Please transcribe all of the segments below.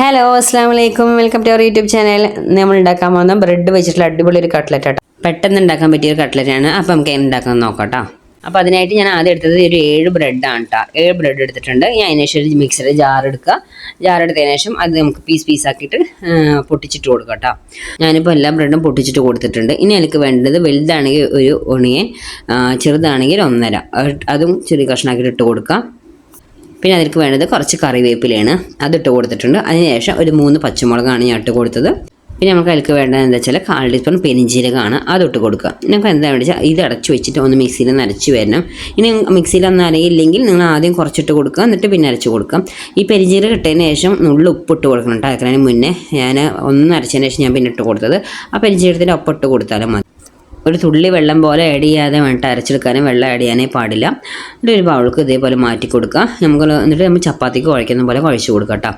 Hello അസ്സാം വലൈക്കും welcome to our YouTube channel നമ്മൾ ഉണ്ടാക്കാൻ പോകുന്ന ബ്രെഡ് വെച്ചിട്ടുള്ള അടിപൊളി ഒരു കട്ട്ലറ്റ് ആട്ടോ. പെട്ടെന്ന് ഉണ്ടാക്കാൻ പറ്റിയ ഒരു കട്ട്ലറ്റാണ് അപ്പം നമുക്ക് ഉണ്ടാക്കാൻ നോക്കാം അപ്പോൾ അതിനായിട്ട് ഞാൻ ആദ്യം എടുത്തത് ഒരു ഏഴ് ബ്രെഡാണ് കേട്ടോ ഏഴ് ബ്രെഡ് എടുത്തിട്ടുണ്ട്. ഞാൻ അതിനുശേഷം ഒരു മിക്സറിൽ ജാർ എടുക്കുക. ജാർ എടുത്തതിന് ശേഷം അത് നമുക്ക് പീസ് പീസ് ആക്കിയിട്ട് ആ, പൊട്ടിച്ചിട്ട് കൊടുക്കാം കേട്ടോ ഞാനിപ്പോൾ എല്ലാ ബ്രെഡും പൊട്ടിച്ചിട്ട് കൊടുത്തിട്ടുണ്ട്. ഇനി എനിക്ക് വേണ്ടത് വലുതാണെങ്കിൽ ഒരു ഒണിയൻ ചെറുതാണെങ്കിൽ ഒന്നര. അത് ചെറിയ കഷ്ണാക്കിയിട്ട് ഇട്ട് കൊടുക്കാം പിന്നെ അതിലേക്ക് വേണ്ടത് കുറച്ച് കറിവേപ്പിലയാണ്. അതിട്ട് കൊടുത്തിട്ടുണ്ട്. അതിനുശേഷം ഒരു മൂന്ന് പച്ചമുളകാണ് ഞാൻ ഇട്ട് കൊടുത്തത്. പിന്നെ നമുക്ക് അതിലേക്ക് വേണ്ടത് എന്താ വെച്ചാൽ കാൽ ടീസ്പൂൺ പെരിഞ്ചീരകമാണ്. അതിട്ട് കൊടുക്കുക. നിങ്ങൾക്ക് എന്താ വേണ്ടത് വെച്ചാൽ ഇത് അടച്ചു വെച്ചിട്ട് ഒന്ന് മിക്സിയിൽ നരച്ച് വരണം. ഇനി മിക്സിയിൽ ഒന്നും അരയില്ലെങ്കിൽ നിങ്ങൾ ആദ്യം കുറച്ചിട്ട് കൊടുക്കുക. എന്നിട്ട് പിന്നെ അരച്ച് കൊടുക്കാം ഈ പെരിഞ്ചീരകം ഇട്ടതിന് ശേഷം നുള്ളിൽ ഉപ്പിട്ട് കൊടുക്കണം കേട്ടോ. അരക്കുന്നതിന് മുന്നേ ഞാൻ ഒന്ന് അരച്ചതിന് ശേഷം ഞാൻ പിന്നെ ഇട്ട് കൊടുത്തത്. ആ പെരിഞ്ചീരകത്തിന്റെ ഒപ്പം ഇട്ട് കൊടുത്താലും മതി. ഒരു തുള്ളി വെള്ളം പോലെ ആഡ് ചെയ്യാതെ വേണ്ട അരച്ചെടുക്കാനും വെള്ളം ആഡ് ചെയ്യാനേ പാടില്ല. എന്നിട്ട് ഒരു ബൗൾക്ക് ഇതേപോലെ മാറ്റി കൊടുക്കുക. നമുക്ക് എന്നിട്ട് നമ്മൾ ചപ്പാത്തിക്ക് കുഴക്കുന്ന പോലെ കുഴച്ച് കൊടുക്കുക കേട്ടോ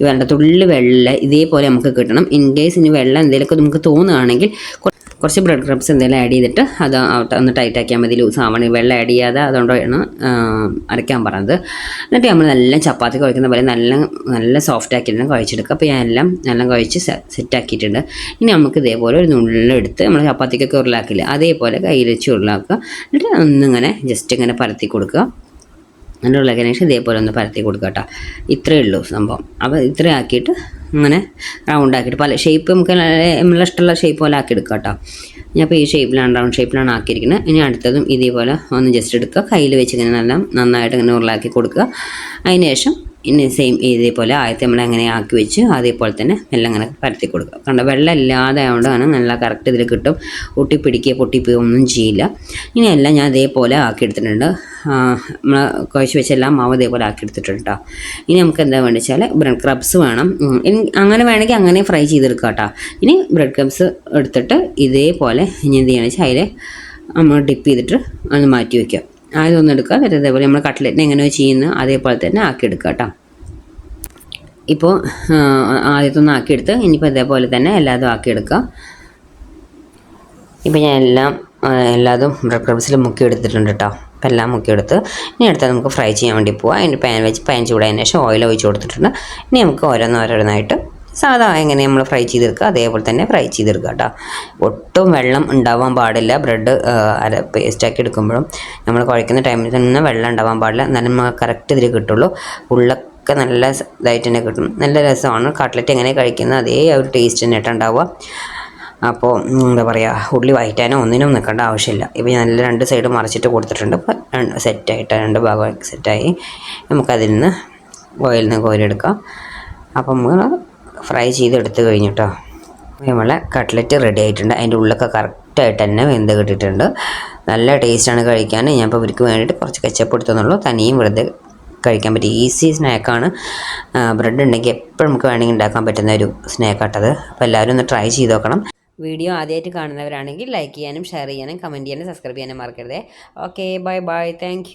ഈ വേണ്ട തുള്ളി വെള്ളം ഇതേപോലെ നമുക്ക് കിട്ടണം. ഇൻ കേസ് ഇനി വെള്ളം എന്തെങ്കിലുമൊക്കെ നമുക്ക് തോന്നുകയാണെങ്കിൽ കുറച്ച് ബ്രെഡ് ക്രംസ് എന്തെങ്കിലും ആഡ് ചെയ്തിട്ട് അത് ഒന്ന് ടൈറ്റ് ആക്കിയാൽ മതി ലൂസ് ആവണേ. വെള്ളം ആഡ് ചെയ്യാതെ അതുകൊണ്ടാണ് അരയ്ക്കാൻ പറഞ്ഞത്. എന്നിട്ട് നമ്മൾ നല്ല ചപ്പാത്തി കുഴക്കുന്ന പോലെ നല്ല നല്ല സോഫ്റ്റ് ആക്കിയിട്ട് കുഴച്ചെടുക്കുക. അപ്പോൾ ഞാൻ എല്ലാം നല്ല കുഴച്ച് സെറ്റ് ആക്കിയിട്ടുണ്ട്. ഇനി നമുക്ക് ഇതേപോലെ ഒരു നുള്ളെടുത്ത് നമ്മൾ ചപ്പാത്തിക്കൊക്കെ ഉരുളാക്കില്ല അതേപോലെ കയ്യിൽ വെച്ച് ഉരുളാക്കുക. എന്നിട്ട് ഒന്നിങ്ങനെ ജസ്റ്റ് ഇങ്ങനെ പരത്തി കൊടുക്കുക. ഉരുളക്കിന് ശേഷം ഇതേപോലെ ഒന്ന് പരത്തി കൊടുക്കുക കേട്ടോ. ഇത്രയേ ഉള്ളൂ സംഭവം. അപ്പോൾ ഇത്രയും ആക്കിയിട്ട് ഇങ്ങനെ റൗണ്ട് ആക്കിയിട്ട് പല ഷേപ്പ് നമുക്ക് നമ്മളെ ഇഷ്ടമുള്ള ഷേപ്പ് പോലെ ആക്കി എടുക്കുക കേട്ടോ. ഞാൻ ഇപ്പോൾ ഈ ഷേപ്പിലാണ് റൗണ്ട് ഷേപ്പിലാണ് ആക്കിയിരിക്കുന്നത്. ഇനി അടുത്തതും ഇതേപോലെ ഒന്ന് ജസ്റ്റ് എടുക്കുക. കയ്യിൽ വെച്ച് ഇങ്ങനെ നല്ല നന്നായിട്ട് ഇങ്ങനെ ഉരുളാക്കി കൊടുക്കുക. അതിന് ശേഷം ഇനി സെയിം ഇതേപോലെ ആദ്യത്തെ നമ്മൾ അങ്ങനെ ആക്കി വെച്ച് അതേപോലെ തന്നെ എല്ലാം അങ്ങനെ പരത്തി കൊടുക്കുക. കണ്ട? വെള്ളം ഇല്ലാതെ ആയതുകൊണ്ടാണ് നല്ല കറക്റ്റ് ഇതിൽ കിട്ടും. ഒട്ടിപ്പിടിക്കുക പൊട്ടിപ്പോ ഒന്നും ചെയ്യില്ല. ഇനി എല്ലാം ഞാൻ അതേപോലെ ആക്കി എടുത്തിട്ടുണ്ട്. നമ്മൾ കുഴച്ച് വെച്ച എല്ലാം മാവ് ഇതേപോലെ ആക്കി എടുത്തിട്ടുണ്ട് കേട്ടോ ഇനി നമുക്ക് എന്താ വേണ്ടത് വെച്ചാൽ ബ്രെഡ് ക്രബ്സ് വേണം. അങ്ങനെ വേണമെങ്കിൽ അങ്ങനെ ഫ്രൈ ചെയ്തെടുക്കാം കേട്ടോ ഇനി ബ്രെഡ് ക്രബ്സ് എടുത്തിട്ട് ഇതേപോലെ ഇനി എന്ത് ചെയ്യണമെന്ന് വെച്ചാൽ അതിൽ നമ്മൾ ഡിപ്പ് ചെയ്തിട്ട് ഒന്ന് മാറ്റി വയ്ക്കുക ആദ്യം ഒന്ന് എടുക്കുക. എന്നിട്ട് ഇതേപോലെ നമ്മൾ കട്ട്ലറ്റിന് എങ്ങനെയോ ചെയ്യുന്നു അതേപോലെ തന്നെ ആക്കി എടുക്കുക കേട്ടോ ഇപ്പോൾ ആദ്യത്തൊന്നും ആക്കിയെടുത്ത് ഇനിയിപ്പോൾ ഇതേപോലെ തന്നെ എല്ലാതും ആക്കിയെടുക്കുക. ഇപ്പോൾ ഞാൻ എല്ലാം എല്ലാതും ബ്രെഡ് ക്രംസിൽ മുക്കി എടുത്തിട്ടുണ്ട് കേട്ടോ അപ്പം എല്ലാം മുക്കി എടുത്ത് ഇനി അടുത്തത് നമുക്ക് ഫ്രൈ ചെയ്യാൻ വേണ്ടി പോവാം. അതിന്റെ പാൻ വെച്ച് പാൻ ചൂടായതിന് ശേഷം ഓയിൽ ഒഴിച്ച് കൊടുത്തിട്ടുണ്ട്. ഇനി നമുക്ക് ഓരോന്നോരോന്നായിട്ട് സാധാ എങ്ങനെ നമ്മൾ ഫ്രൈ ചെയ്തെടുക്കുക? അതേപോലെ തന്നെ ഫ്രൈ ചെയ്തെടുക്കുക കേട്ടോ. ഒട്ടും വെള്ളം ഉണ്ടാവാൻ പാടില്ല. ബ്രെഡ് അര പേസ്റ്റാക്കി എടുക്കുമ്പോഴും നമ്മൾ കുഴക്കുന്ന ടൈമിൽ തന്നെ വെള്ളം ഉണ്ടാവാൻ പാടില്ല. എന്നാലും നമുക്ക് കറക്റ്റ് ഇതിൽ കിട്ടുള്ളൂ. ഉള്ളൊക്കെ നല്ല ഇതായിട്ട് തന്നെ കിട്ടും. നല്ല രസമാണ്. കട്ട്ലറ്റ് എങ്ങനെ കഴിക്കുന്നത് അതേ ഒരു ടേസ്റ്റ് തന്നെ ഉണ്ടാവുക. അപ്പോൾ എന്താ പറയുക ഉള്ളി വയറ്റാനോ ഒന്നിനും നിൽക്കേണ്ട ആവശ്യമില്ല. ഇപ്പോൾ ഞാൻ നല്ല രണ്ട് സൈഡ് മറിച്ചിട്ട് കൊടുത്തിട്ടുണ്ട്. അപ്പോൾ സെറ്റായിട്ട് രണ്ട് ഭാഗം സെറ്റായി നമുക്കതിൽ നിന്ന് ഓയിൽ നിന്ന് കോരിയെടുക്കാം അപ്പം നമ്മൾ ഫ്രൈ ചെയ്തെടുത്ത് കഴിഞ്ഞിട്ടോ. നമ്മളെ കട്ട്ലറ്റ് റെഡി ആയിട്ടുണ്ട്. അതിന്റെ ഉള്ളൊക്കെ കറക്റ്റായിട്ട് തന്നെ വെന്ത് കിട്ടിയിട്ടുണ്ട്. നല്ല ടേസ്റ്റാണ് കഴിക്കാൻ. ഞാൻ ഇപ്പോൾ ഇവർക്ക് വേണ്ടിയിട്ട് കുറച്ച് കെച്ചപ്പ് എടുത്തെന്നുള്ളൂ. തനിയും വെറുതെ കഴിക്കാൻ പറ്റും ഈസി സ്നാക്കാണ് ബ്രെഡ് ഉണ്ടെങ്കിൽ എപ്പോഴും നമുക്ക് വേണമെങ്കിൽ ഉണ്ടാക്കാൻ പറ്റുന്ന ഒരു സ്നാക്കാട്ടത് അപ്പോൾ എല്ലാവരും ഒന്ന് ട്രൈ ചെയ്ത് നോക്കണം. വീഡിയോ ആദ്യമായിട്ട് കാണുന്നവരാണെങ്കിൽ ലൈക്ക് ചെയ്യാനും ഷെയർ ചെയ്യാനും കമന്റ് ചെയ്യാനും സബ്സ്ക്രൈബ് ചെയ്യാനും മറക്കരുതേ. Okay bye bye thank